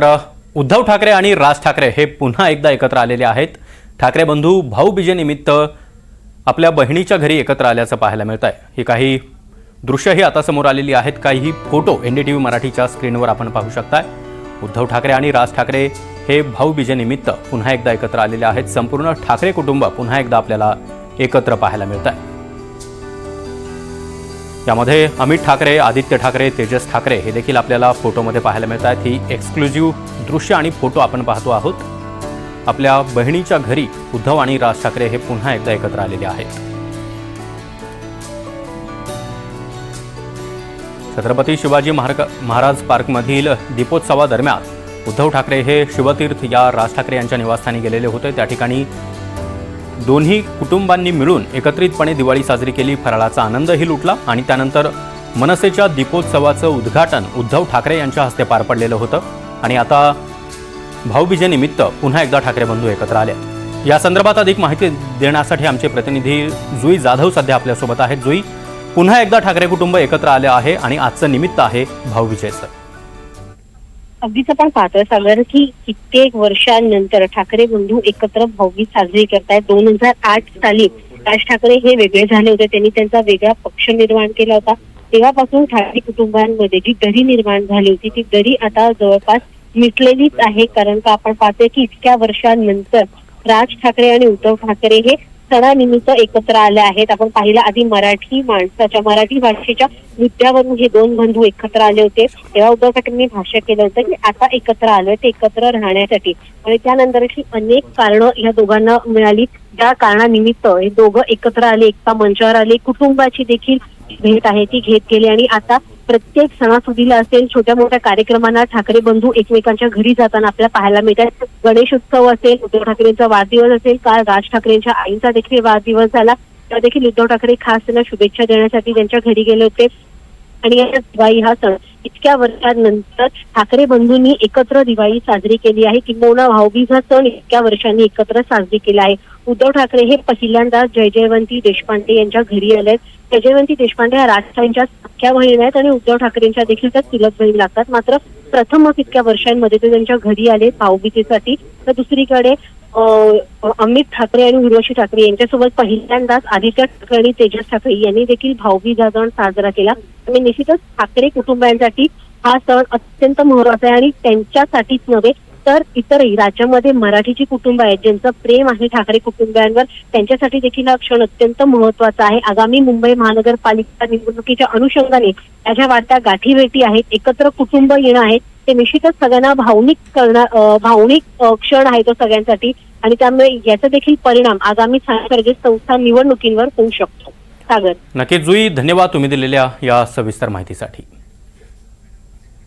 तर उद्धव ठाकरे आणि राज ठाकरे हे पुन्हा एकदा एकत्र आलेले आहेत. ठाकरे बंधू भाऊबीजेनिमित्त आपल्या बहिणीच्या घरी एकत्र आल्याचं पाहायला मिळत आहे ही काही दृश्यही आता समोर आलेली आहेत. काही photo N D T V मराठीच्या स्क्रीनवर आपण पाहू शकताय. उद्धव ठाकरे आणि राज ठाकरे हे भाऊबीजेनिमित्त पुन्हा एकदा एकत्र आलेले आहेत. संपूर्ण ठाकरे कुटुंब पुन्हा एकदा आपल्याला एकत्र पाहायला मिळत आहे यामध्ये अमित ठाकरे आदित्य ठाकरे तेजस ठाकरे हे देखील आपल्याला फोटोमध्ये पाहायला मिळत आहेत ही एक्सक्लुझिव्ह दृश्य आणि फोटो आपण पाहतो आहोत. आपल्या बहिणीच्या घरी उद्धव आणि राज ठाकरे हे पुन्हा एकदा एकत्र आलेले आहेत. छत्रपती शिवाजी महाराज महाराज पार्कमधील दीपोत्सवादरम्यान उद्धव ठाकरे हे शिवतीर्थ या राज ठाकरे यांच्या निवासस्थानी गेलेले होते. त्या ठिकाणी दोन्ही कुटुंबांनी मिळून एकत्रितपणे दिवाळी साजरी केली फराळाचा आनंदही लुटला आणि त्यानंतर मनसेच्या दीपोत्सवाचं उद्घाटन उद्धव ठाकरे यांच्या हस्ते पार पडलेलं होतं. आणि आता भाऊबीजेनिमित्त पुन्हा एकदा ठाकरे बंधू एकत्र आले या संदर्भात अधिक माहिती देण्यासाठी आमचे प्रतिनिधी जुई जाधव सध्या आपल्यासोबत आहेत. जुई पुन्हा एकदा ठाकरे कुटुंब एकत्र आले आहे आणि आजचं निमित्त आहे भाऊबीजेचं अगदीच आपण पाहतोय सागर की कित्येक वर्षांनंतर ठाकरे बंधू एकत्र भाऊबीज साजरी करतायत. दोन हजार आठ साली राज ठाकरे हे वेगळे झाले होते. त्यांनी त्यांचा वेगळा पक्ष निर्माण केला होता. तेव्हापासून ठाकरे कुटुंबांमध्ये जी दरी निर्माण झाली होती ती दरी आता जवळपास मिटलेलीच आहे. कारण का आपण पाहतोय की इतक्या वर्षांनंतर राज ठाकरे आणि उद्धव ठाकरे हे सणानिमित्त एकत्र आले आहेत. आपण पाहिलं आधी मराठी माणसाच्या मराठी भाषेच्या मुद्द्यावरून हे दोन बंधू एकत्र आले होते. तेव्हा उद्धव ठाकरेंनी भाष्य केलं होतं की आता एकत्र आलोय ते एकत्र राहण्यासाठी. आणि त्यानंतर अशी अनेक कारणं या दोघांना मिळाली. ज्या कारणानिमित्त हे दोघं एकत्र आले एकता मंचावर आले. कुटुंबाची देखील भेट आहे ती घेत गेली. आणि आता प्रत्येक सणासुदीला असेल छोट्या मोठ्या कार्यक्रमांना ठाकरे बंधू एकमेकांच्या घरी जाताना आपल्याला पाहायला मिळतात. गणेश उत्सव असेल उद्धव ठाकरेंचा वाढदिवस असेल काल राज ठाकरेंच्या आईचा देखील वाढदिवस झाला तेव्हा देखील उद्धव ठाकरे खास त्यांना शुभेच्छा देण्यासाठी त्यांच्या घरी गेले होते. आणि दिवाळी हा सण. इतक्या वर्षांनंतर ठाकरे बंधूंनी एकत्र दिवाळी साजरी केली आहे. किंबहुना भाऊबीज हा सण इतक्या वर्षांनी एकत्र साजरी केला आहे. उद्धव ठाकरे हे पहिल्यांदा जय जयवंती देशपांडे यांच्या घरी आले जय जयवंती देशपांडे ह्या ठाकरेंच्या सख्या बहीण आहेत आणि उद्धव ठाकरेंच्या देखील त्या चुलत बहीण लागतात. मात्र प्रथमच इतक्या वर्षांमध्ये ते त्यांच्या घरी आले भाऊबीजेसाठी. तर दुसरीकडे अं, अमित ठाकरे आणि उर्वशी ठाकरे यांच्यासोबत पहिल्यांदाच आदित्य ठाकरे आणि तेजस ठाकरे यांनी देखील भाऊबीजा सण साजरा केला. आणि निश्चितच ठाकरे कुटुंबियांसाठी हा सण अत्यंत महत्त्वाचा आहे आणि त्यांच्यासाठीच नव्हे तर इतरही राज्यामध्ये मराठीची कुटुंब आहेत ज्यांचं प्रेम आहे ठाकरे कुटुंबियांवर त्यांच्यासाठी देखील हा क्षण अत्यंत महत्त्वाचा आहे. आगामी मुंबई महानगरपालिका निवडणुकीच्या अनुषंगाने या ज्या वाढत्या गाठी भेटी आहेत एकत्र कुटुंब येणं आहे ते निश्चितच सगळ्यांना भावनिक करणार भावनिक क्षण आहे तो सगळ्यांसाठी. आणि त्यामुळे याचा देखील परिणाम आगामी स्थानिक संस्था निवडणुकींवर होऊ शकतो. सागर. नक्कीच जुई धन्यवाद तुम्ही दिलेल्या या सविस्तर माहितीसाठी.